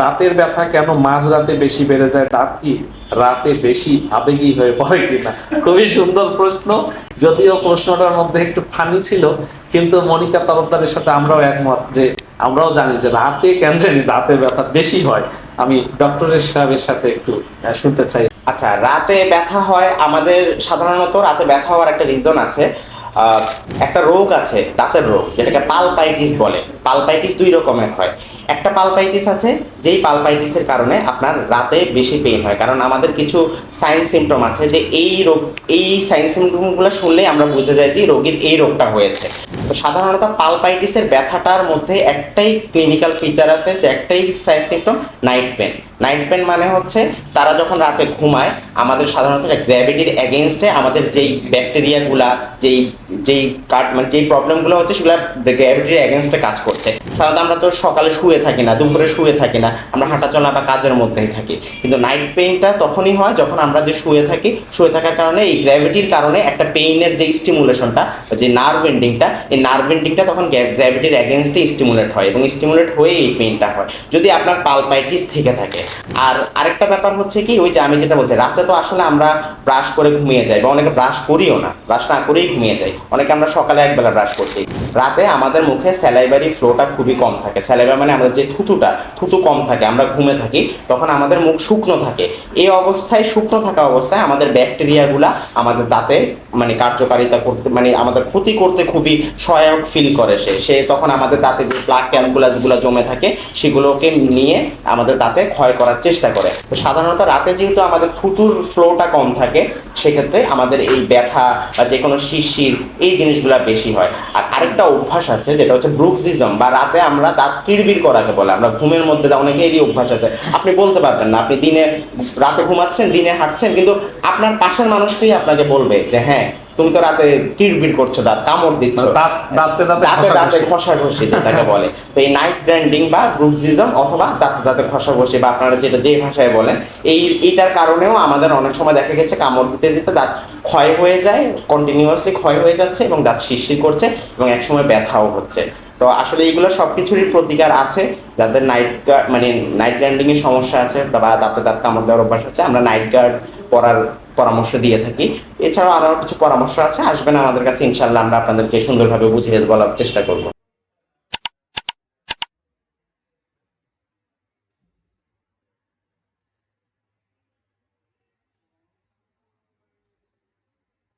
দাঁতের ব্যথা কেন মাঝরাতে বেশি বেড়ে যায়? দাঁত কি রাতে বেশি আবেগী হয়ে পড়ে কিনা? খুবই সুন্দর প্রশ্ন। যদিও প্রশ্নটার মধ্যে একটু ফানি ছিল, কিন্তু মনিকা তরফদারের সাথে আমরাও একমত যে আমরাও জানি যে রাতে কেন জানি দাঁতের ব্যথা বেশি হয়। আমি ডক্টরের সাহেবের সাথে একটু শুনতে চাই। আচ্ছা রাতে ব্যথা হয় আমাদের সাধারণত রাতে ব্যথা হওয়ার একটা রিজন আছে। একটা রোগ আছে, দাঁতের রোগ, যেটাকে পালপাইটিস বলে। পালপাইটিস দুই রকমের হয়। একটা পালপাইটিস আছে, যেই পালপাইটিসের কারণে আপনার রাতে বেশি পেইন হয়। কারণ আমাদের কিছু সাইন সিমটম আছে যে এই রোগ, এই সাইন সিমটমগুলো শুনলেই আমরা বুঝে যাই যে রোগীর এই রোগটা হয়েছে। তো সাধারণত পালপাইটিসের ব্যথাটার মধ্যে একটাই ক্লিনিক্যাল ফিচার আছে যে একটাই sign symptom night pain night pain মানে হচ্ছে তারা যখন রাতে ঘুমায়, আমাদের সাধারণত গ্র্যাভিটির এগেনস্টে আমাদের যেই ব্যাকটেরিয়াগুলা যেই যেই কাট মানে যেই প্রবলেমগুলো হচ্ছে সেগুলো গ্র্যাভিটির এগেনস্টে কাজ করছে। সাধারণত আমরা তো সকালে শুয়ে থাকি না, দুপুরে শুয়ে থাকি না, আমরা হাঁটাচলা বা কাজের মধ্যেই থাকি। কিন্তু নাইট পেইনটা তখনই হয় যখন আমরা যে শুয়ে থাকি, শুয়ে থাকার কারণে এই গ্র্যাভিটির কারণে একটা পেইনের যে স্টিমুলেশনটা যে নার্ভ এন্ডিংটা এই নার্ভ এন্ডিংটা তখন গ্র্যাভিটির এগেনস্টে স্টিমুলেট হয় এবং স্টিমুলেট হয়ে এই পেইনটা হয়। যদি আপনার পালপাইটিস থেকে থাকে। আর আরেকটা ব্যাপার হচ্ছে কি, ওই যে আমি যেটা বলছি, রাতে তো আসলে আমরা ব্রাশ করে ঘুমিয়ে যাই বা অনেকে ব্রাশ করিও না ব্রাশ না করেই ঘুমিয়ে যাই। অনেকে আমরা সকালে একবেলা ব্রাশ করছি। রাতে আমাদের মুখে স্যালাইবারি ফ্লোটা খুবই কম থাকে। স্যালাইভা মানে আমাদের যে থুতুটা, থুতু কম থাকে, আমরা ঘুমে থাকি, তখন আমাদের মুখ শুকনো থাকে। এই অবস্থায়, শুকনো থাকা অবস্থায় আমাদের ব্যাকটেরিয়াগুলা আমাদের দাঁতে মানে কার্যকারিতা করতে মানে আমাদের ক্ষতি করতে খুবই সহায়ক ফিল করে সে। সে তখন আমাদের দাঁতে যে প্লাক ক্যালকুলাসগুলো জমে থাকে, সেগুলোকে নিয়ে আমাদের দাঁতে ক্ষয় করার চেষ্টা করে। তো সাধারণত রাতে যেহেতু আমাদের থুতুর ফ্লোটা কম থাকে, সেক্ষেত্রে আমাদের এই ব্যথা বা যে কোনো শিরশির, এই জিনিসগুলো বেশি হয়। আর আরেকটা অভ্যাস আছে, যেটা হচ্ছে ব্রুকসিজম বা রাতে আমরা দাঁত কিড়বিড় করাকে বলে। আমরা ঘুমের মধ্যে অনেকেরই অভ্যাস আছে আপনি বলতে পারবেন না। আপনি দিনে রাতে ঘুমাচ্ছেন দিনে হাঁটছেন কিন্তু আপনার পাশের মানুষটাই আপনাকে বলবে যে হ্যাঁ তুমি তো রাতে কিড়বিড় করছ দাঁত কামড় দিচ্ছ। দাঁত দাঁতে দাঁতে দাঁতে ঘষাঘষি। ঘষাঘষি যেটাকে বলে। তো এই নাইট ব্র্যান্ডিং বা ব্রুকসিজম অথবা দাঁতে দাঁতে ঘষাঘষি বা আপনারা যেটা যে ভাষায় বলেন এই এটার কারণেও আমাদের অনেক সময় দেখা গেছে কামড় দিতে দিতে দাঁত ক্ষয় হয়ে যায় কন্টিনিউয়াসলি ক্ষয় হয়ে যাচ্ছে এবং দাঁত শিরশির করছে এবং একসময় ব্যথাও হচ্ছে। তো আসলে এইগুলো সব কিছুরই প্রতিকার আছে। যাদের নাইট গার্ড মানে নাইট ল্যান্ডিং এর সমস্যা আছে বা দাঁতে দাঁত কামড় দেওয়ার অভ্যাস আছে, আমরা নাইট গার্ড পরার পরামর্শ দিয়ে থাকি। এছাড়াও আরও কিছু পরামর্শ আছে, আসবেন আমাদের কাছে ইনশাল্লাহ আমরা আপনাদেরকে সুন্দরভাবে বুঝিয়ে বলার চেষ্টা করব।